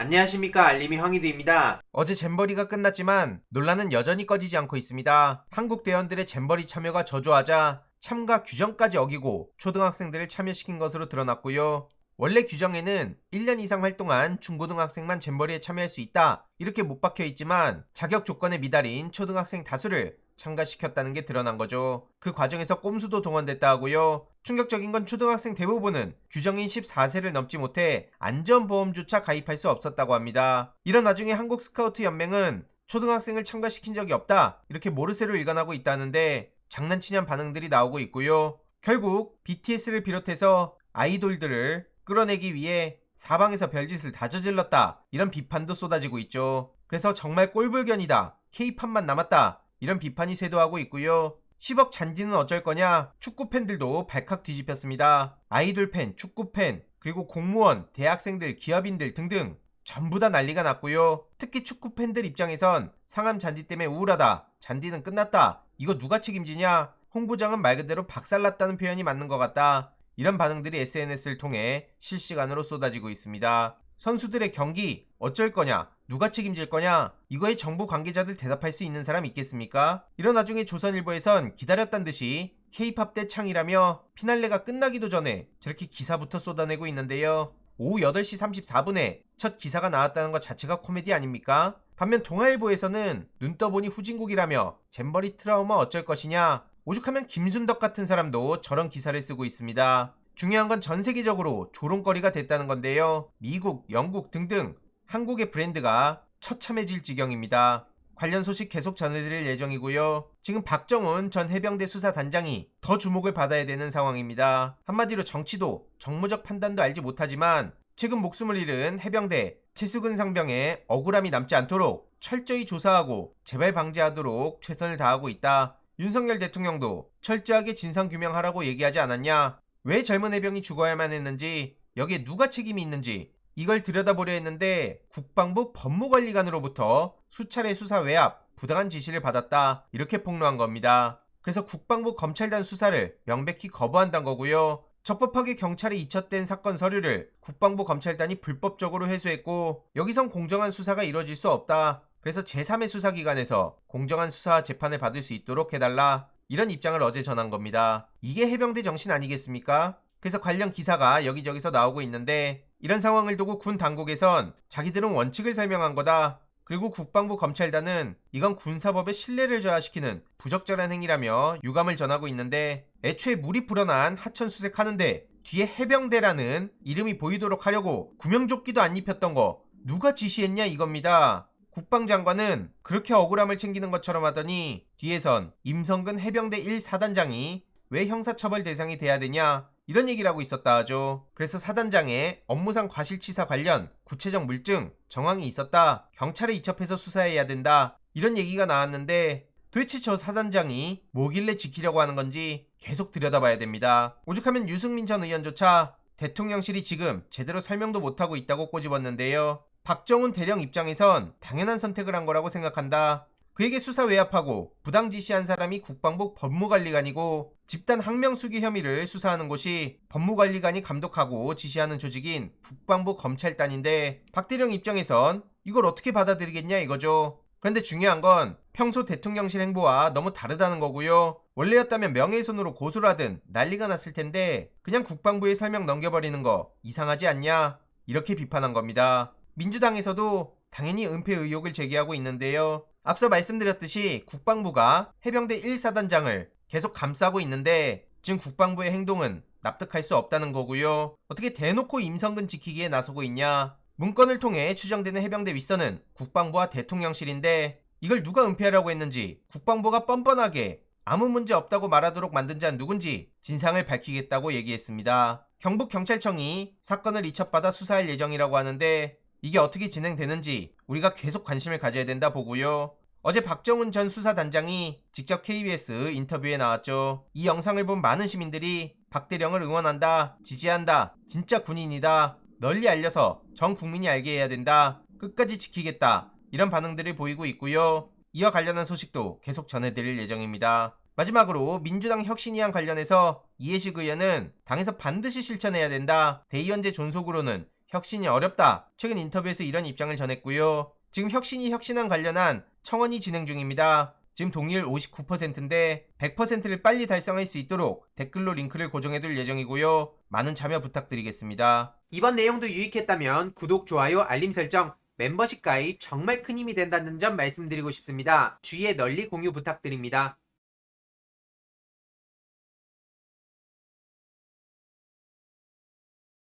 안녕하십니까 알림이 황희두입니다. 어제 잼버리가 끝났지만 논란은 여전히 꺼지지 않고 있습니다. 한국 대원들의 잼버리 참여가 저조하자 참가 규정까지 어기고 초등학생들을 참여시킨 것으로 드러났고요. 원래 규정에는 1년 이상 활동한 중고등학생만 잼버리에 참여할 수 있다 이렇게 못 박혀 있지만 자격 조건에 미달인 초등학생 다수를 참가시켰다는 게 드러난 거죠. 그 과정에서 꼼수도 동원됐다 하고요. 충격적인 건 초등학생 대부분은 규정인 14세를 넘지 못해 안전보험조차 가입할 수 없었다고 합니다. 이런 와중에 한국 스카우트 연맹은 초등학생을 참가시킨 적이 없다 이렇게 모르쇠로 일관하고 있다는데 장난치냐는 반응들이 나오고 있고요. 결국 BTS를 비롯해서 아이돌들을 끌어내기 위해 사방에서 별짓을 다 저질렀다 이런 비판도 쏟아지고 있죠. 그래서 정말 꼴불견이다. K-팝만 남았다. 이런 비판이 쇄도하고 있고요. 10억 잔디는 어쩔 거냐? 축구 팬들도 발칵 뒤집혔습니다. 아이돌 팬, 축구 팬, 그리고 공무원, 대학생들, 기업인들 등등 전부 다 난리가 났고요. 특히 축구 팬들 입장에선 상암 잔디 때문에 우울하다. 잔디는 끝났다. 이거 누가 책임지냐? 홍부장은 말 그대로 박살났다는 표현이 맞는 것 같다. 이런 반응들이 SNS를 통해 실시간으로 쏟아지고 있습니다. 선수들의 경기 어쩔 거냐? 누가 책임질 거냐? 이거에 정부 관계자들 대답할 수 있는 사람 있겠습니까? 이런 와중에 조선일보에선 기다렸단 듯이 K-팝 대창이라며 피날레가 끝나기도 전에 저렇게 기사부터 쏟아내고 있는데요. 오후 8시 34분에 첫 기사가 나왔다는 것 자체가 코미디 아닙니까? 반면 동아일보에서는 눈 떠보니 후진국이라며 잼버리 트라우마 어쩔 것이냐? 오죽하면 김순덕 같은 사람도 저런 기사를 쓰고 있습니다. 중요한 건 전 세계적으로 조롱거리가 됐다는 건데요. 미국, 영국 등등 한국의 브랜드가 처참해질 지경입니다. 관련 소식 계속 전해드릴 예정이고요. 지금 박정훈 전 해병대 수사단장이 더 주목을 받아야 되는 상황입니다. 한마디로 정치도 정무적 판단도 알지 못하지만 최근 목숨을 잃은 해병대 최수근 상병의 억울함이 남지 않도록 철저히 조사하고 재발 방지하도록 최선을 다하고 있다. 윤석열 대통령도 철저하게 진상 규명하라고 얘기하지 않았냐? 왜 젊은 해병이 죽어야만 했는지, 여기에 누가 책임이 있는지, 이걸 들여다보려 했는데 국방부 법무관리관으로부터 수차례 수사 외압, 부당한 지시를 받았다. 이렇게 폭로한 겁니다. 그래서 국방부 검찰단 수사를 명백히 거부한다는 거고요. 적법하게 경찰에 이첩된 사건 서류를 국방부 검찰단이 불법적으로 회수했고 여기선 공정한 수사가 이루어질 수 없다. 그래서 제3의 수사기관에서 공정한 수사 재판을 받을 수 있도록 해달라. 이런 입장을 어제 전한 겁니다. 이게 해병대 정신 아니겠습니까? 그래서 관련 기사가 여기저기서 나오고 있는데 이런 상황을 두고 군 당국에선 자기들은 원칙을 설명한 거다. 그리고 국방부 검찰단은 이건 군사법의 신뢰를 저하시키는 부적절한 행위라며 유감을 전하고 있는데 애초에 물이 불어난 하천 수색하는데 뒤에 해병대라는 이름이 보이도록 하려고 구명조끼도 안 입혔던 거 누가 지시했냐 이겁니다. 국방장관은 그렇게 억울함을 챙기는 것처럼 하더니 뒤에선 임성근 해병대 1사단장이 왜 형사처벌 대상이 돼야 되냐 이런 얘기를 하고 있었다 하죠. 그래서 사단장의 업무상 과실치사 관련 구체적 물증, 정황이 있었다. 경찰에 이첩해서 수사해야 된다. 이런 얘기가 나왔는데 도대체 저 사단장이 뭐길래 지키려고 하는 건지 계속 들여다봐야 됩니다. 오죽하면 유승민 전 의원조차 대통령실이 지금 제대로 설명도 못하고 있다고 꼬집었는데요. 박정훈 대령 입장에선 당연한 선택을 한 거라고 생각한다. 그에게 수사 외압하고 부당 지시한 사람이 국방부 법무관리관이고 집단 항명수기 혐의를 수사하는 곳이 법무관리관이 감독하고 지시하는 조직인 국방부 검찰단인데 박대령 입장에선 이걸 어떻게 받아들이겠냐 이거죠. 그런데 중요한 건 평소 대통령실 행보와 너무 다르다는 거고요. 원래였다면 명예훼손으로 고소를 하든 난리가 났을 텐데 그냥 국방부에 설명 넘겨버리는 거 이상하지 않냐? 이렇게 비판한 겁니다. 민주당에서도 당연히 은폐 의혹을 제기하고 있는데요. 앞서 말씀드렸듯이 국방부가 해병대 1사단장을 계속 감싸고 있는데 지금 국방부의 행동은 납득할 수 없다는 거고요. 어떻게 대놓고 임성근 지키기에 나서고 있냐? 문건을 통해 추정되는 해병대 윗선은 국방부와 대통령실인데 이걸 누가 은폐하라고 했는지 국방부가 뻔뻔하게 아무 문제 없다고 말하도록 만든 자는 누군지 진상을 밝히겠다고 얘기했습니다. 경북경찰청이 사건을 이첩받아 수사할 예정이라고 하는데 이게 어떻게 진행되는지 우리가 계속 관심을 가져야 된다 보고요. 어제 박정훈 전 수사단장이 직접 KBS 인터뷰에 나왔죠. 이 영상을 본 많은 시민들이 박대령을 응원한다, 지지한다, 진짜 군인이다, 널리 알려서 전 국민이 알게 해야 된다, 끝까지 지키겠다, 이런 반응들을 보이고 있고요. 이와 관련한 소식도 계속 전해드릴 예정입니다. 마지막으로 민주당 혁신위안 관련해서 이해식 의원은 당에서 반드시 실천해야 된다. 대의원제 존속으로는 혁신이 어렵다. 최근 인터뷰에서 이런 입장을 전했고요. 지금 혁신이 혁신안 관련한 청원이 진행 중입니다. 지금 동의율 59%인데 100%를 빨리 달성할 수 있도록 댓글로 링크를 고정해둘 예정이고요. 많은 참여 부탁드리겠습니다. 이번 내용도 유익했다면 구독, 좋아요, 알림 설정, 멤버십 가입 정말 큰 힘이 된다는 점 말씀드리고 싶습니다. 주위에 널리 공유 부탁드립니다.